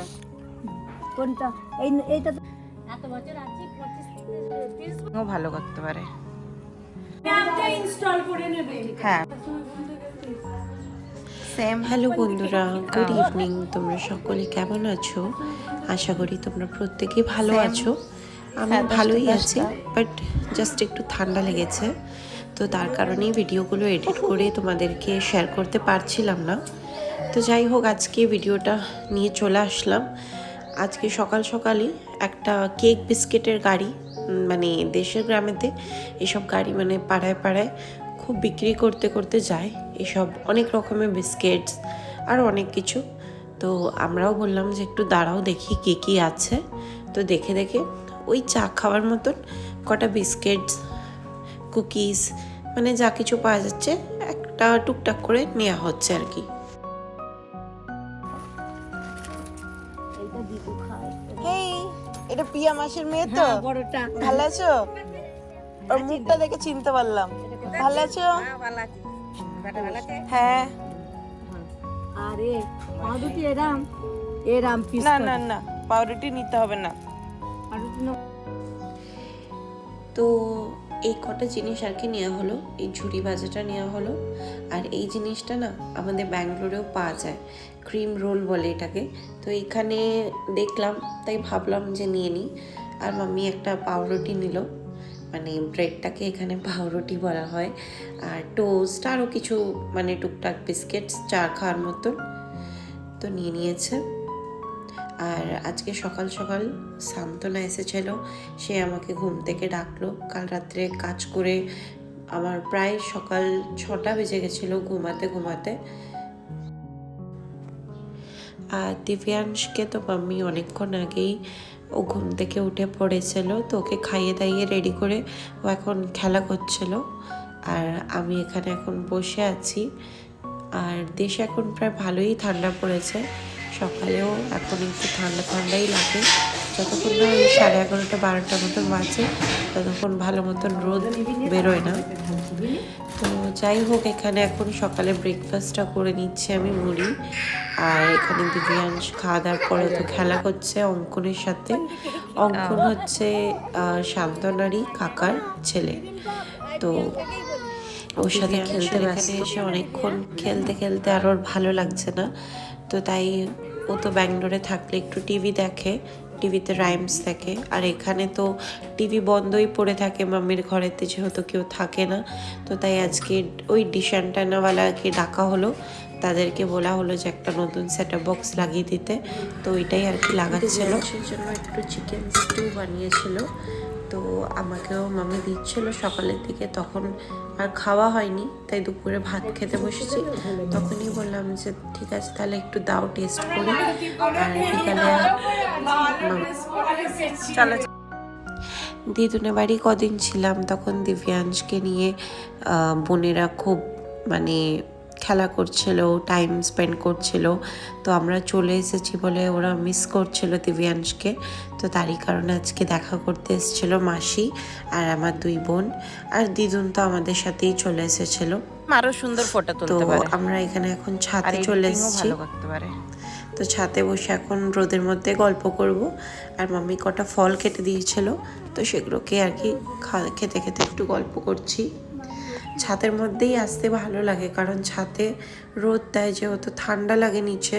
হ্যাঁ কোনটা? এই এইটা এত বছর আছি পঁচিশ তিরিশ ও ভালো করতে পারে। ইনস্টল করে নেবে। হ্যাঁ। সেম হ্যালো বন্ধুরা গুড ইভিনিং তোমরা সকলে কেমন আছো? আশা করি তোমরা প্রত্যেকেই ভালো আছো। আমি ভালোই। আছি বাট জাস্ট একটু ঠান্ডা লেগেছে। তো তার কারণেই ভিডিওগুলো এডিট করে তোমাদেরকে শেয়ার করতে পারছিলাম না। তো যাই হোক, আজকে ভিডিওটা নিয়ে চলে আসলাম। আজকে সকাল সকালই একটা কেক বিস্কিটের গাড়ি মানে দেশের গ্রামেতে এসব গাড়ি মানে পাড়ায় পাড়ায় খুব বিক্রি করতে করতে যায়। এসব অনেক রকমের বিস্কিটস আর অনেক কিছু। তো আমরাও বললাম যে একটু দাঁড়াও, দেখি কে কী আছে। তো দেখে দেখে ওই চা খাওয়ার মতন কটা বিস্কিটস, কুকিজ মানে যা কিছু পাওয়া যাচ্ছে একটা টুকটাক করে নেওয়া হচ্ছে আর কি। খায়। হেই এটা পিয়া মাসের মেয়ে তো। হ্যাঁ, বড়টা। ভালো আছো? ওর মুখটা দেখে চিনতে পারলাম। ভালো আছো? হ্যাঁ। আরে পাউরুটি এরাম এরাম পিস না না না পাউরুটি নিতে হবে না। পাউরুটি না। তো এই কটা জিনিস আর কি নেওয়া হলো? এই ঝুড়ি ভাজাটা নেওয়া হলো। আর এই জিনিসটা না আমাদের ব্যাঙ্গালোরেও পাওয়া যায়। ক্রিম রোল বলে এটাকে। তো এখানে দেখলাম, তাই ভাবলাম যে নিয়ে নিই। আর মাম্মি একটা পাউরুটি নিল। মানে ব্রেডটাকে এখানে পাউরুটি বলা হয়। আর টোস্ট, আরও কিছু মানে টুকটাক বিস্কিটস, চা খাওয়ার মতন। তো নিয়ে নিয়েছে। আর আজকে সকাল সকাল সান্তনা এসেছিল। সে আমাকে ঘুম থেকে ডাকলো। কাল রাত্রে কাজ করে আমার প্রায় সকাল ছটা বেজে গেছিল ঘুমাতে ঘুমাতে। আর দিব্যাংশকে তো মাম্মি অনেকক্ষণ আগেই ও ঘুম থেকে উঠে পড়েছিল তো ওকে খাইয়ে দাইয়ে রেডি করে ও এখন খেলা করছিল। আর আমি এখানে এখন বসে আছি। আর দেশে এখন প্রায় ভালোই ঠান্ডা পড়েছে। সকালেও এখন একটু ঠান্ডা ঠান্ডাই লাগে। যতক্ষণ না ওই সাড়ে এগারোটা বারোটার মতন বাজে ততক্ষণ ভালো মতন রোদ বেরোয় না। তো যাই হোক এখানে এখন সকালে ব্রেকফাস্টটা করে নিচ্ছি আমি মুড়ি। আর এখানে দিব্যাংশ খাওয়া দাওয়ার পরে তো খেলা করছে অঙ্কনের সাথে। অঙ্কন হচ্ছে শান্তনারই কাকার ছেলে। তো ওর সাথে খেলতে ব্যস্ত। এসে অনেকক্ষণ খেলতে খেলতে আর ওর ভালো লাগছে না। তো তাই ও তো ব্যাঙ্গালোরে থাকলে একটু টিভি দেখে টিভিতে রাইমস দেখে। আর এখানে তো টিভি বন্ধই পড়ে থাকে মাম্মির ঘরেতে যেহেতু কেউ থাকে না। তো তাই আজকে ওই ডিশ অ্যান্টানাওয়ালাকে ডাকা হলো। তাদেরকে বলা হলো যে একটা নতুন সেট আপ বক্স লাগিয়ে দিতে। তো ওইটাই আর কি লাগাচ্ছিল। সেই জন্য একটু চিকেন স্টিউ বানিয়েছিল। তো আমাকেও মামি দিচ্ছিল সকালের দিকে, তখন আর খাওয়া হয়নি, তাই দুপুরে ভাত খেতে বসেছি। তখনই বললাম যে, ঠিক আছে, তাহলে একটু দাও, টেস্ট করি। আর বিকালে চলো দিদুনের বাড়ি কদিন ছিলাম, তখন দিব্যাংশকে নিয়ে বোনেরা খুব মানে খেলা করছিল টাইম স্পেন্ড করছিল। তো আমরা চলে এসেছি বলে ওরা মিস করছিল দিব্যাংশকে। তো তারই কারণে আজকে দেখা করতে এসেছিল মাসি আর আমার দুই বোন। আর দিদুন তো আমাদের সাথেই চলে এসেছিল। আরও সুন্দর ফটো তো তুলতে পারে। আমরা এখানে এখন ছাদে চলে এসেছি। করতে পারে। তো ছাদে বসে এখন রোদের মধ্যে গল্প করব। আর মাম্মি কটা ফল কেটে দিয়েছিল তো সেগুলোকে আর কি খেতে খেতে একটু গল্প করছি। ছাদের মধ্যেই আসতে ভালো লাগে, কারণ ছাদে রোদ দেয় যেহেতু ঠান্ডা লাগে নিচে।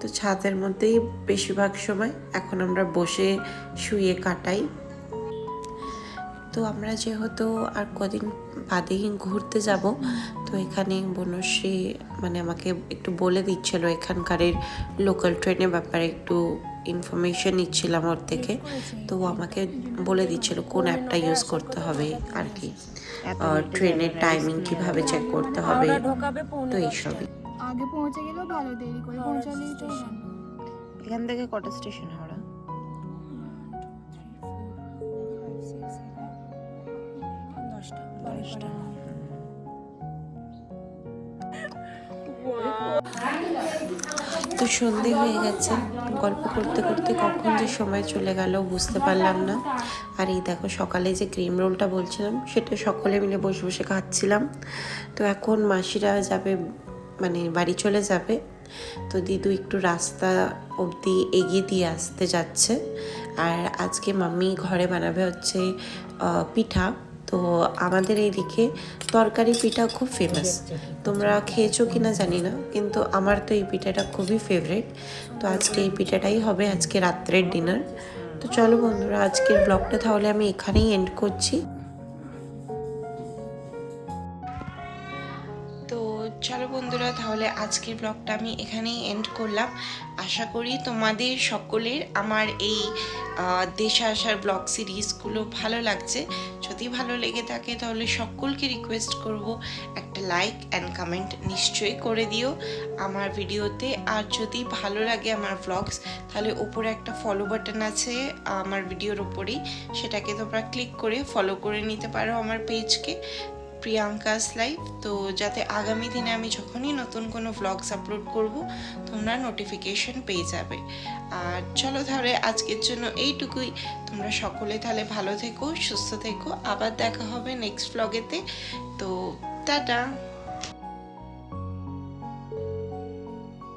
তো ছাদের মধ্যেই বেশিরভাগ সময় এখন আমরা বসে শুয়ে কাটাই। তো আমরা যেহেতু আর কদিন বাদেই ঘুরতে যাব, তো এখানে বনশ্রী মানে আমাকে একটু বলে দিচ্ছিল এখানকারের লোকাল ট্রেনের ব্যাপারে একটু ইনফরমেশন নিচ্ছিলাম ওর থেকে। তো আমাকে বলে দিচ্ছিল কোন অ্যাপটা ইউজ করতে হবে আর কি। ট্রেনের টাইমিং কীভাবে চেক করতে হবে ঢোকাবে তো এইসবই। আগে পৌঁছে গেলেও ভালো দেরি করে পৌঁছালেই তো এখান থেকে কটা স্টেশন হাওড়া? দশটা। তো সন্ধে হয়ে গেছে। গল্প করতে করতে কখন যে সময় চলে গেল বুঝতে পারলাম না। আর এই দেখো সকালে যে ক্রিম রোলটা বলছিলাম, সেটা সকলে মিলে বসে বসে খাচ্ছিলাম। তো এখন মাসিরা যাবে মানে বাড়ি চলে যাবে। তো দিদু একটু রাস্তা অবধি এগিয়ে দিয়ে আসতে যাচ্ছে। আর আজকে মাম্মি ঘরে বানাবে হচ্ছে পিঠা। তো আমাদের এই দিকে তরকারি পিঠা খুব ফেমাস তোমরা খেয়েছো কি না জানি না কিন্তু আমার তো এই পিঠাটা খুবই ফেভারিট তো আজকে এই পিঠাটাই হবে আজকে রাত্রের ডিনার তো চলো বন্ধুরা আজকের ব্লগটা তাহলে আমি এখানেই এন্ড করছি। তাহলে আজকের ব্লগটা আমি এখানেই এন্ড করলাম। আশা করি তোমাদের সকলের আমার এই দেশে আসার ব্লগ সিরিজগুলো ভালো লাগছে। যদি ভালো লেগে থাকে তাহলে সকলকে রিকোয়েস্ট করব একটা লাইক অ্যান্ড কমেন্ট নিশ্চয়ই করে দিও আমার ভিডিওতে আর যদি ভালো লাগে আমার ব্লগস তাহলে উপরে একটা ফলো বাটন আছে আমার ভিডিওর ওপরেই সেটাকে তোমরা ক্লিক করে ফলো করে নিতে পারো আমার পেজকে প্রিয়াঙ্কাস লাইভ তো যাতে আগামী দিনে আমি যখনই নতুন কোনো ভ্লগস আপলোড করব, তোমরা নোটিফিকেশন পেয়ে যাবে। আর চলো তাহলে আজকের জন্য এইটুকুই। তোমরা সকলে তাহলে ভালো থেকো, সুস্থ থেকো। আবার দেখা হবে নেক্সট ভ্লগেতে তো টাটা!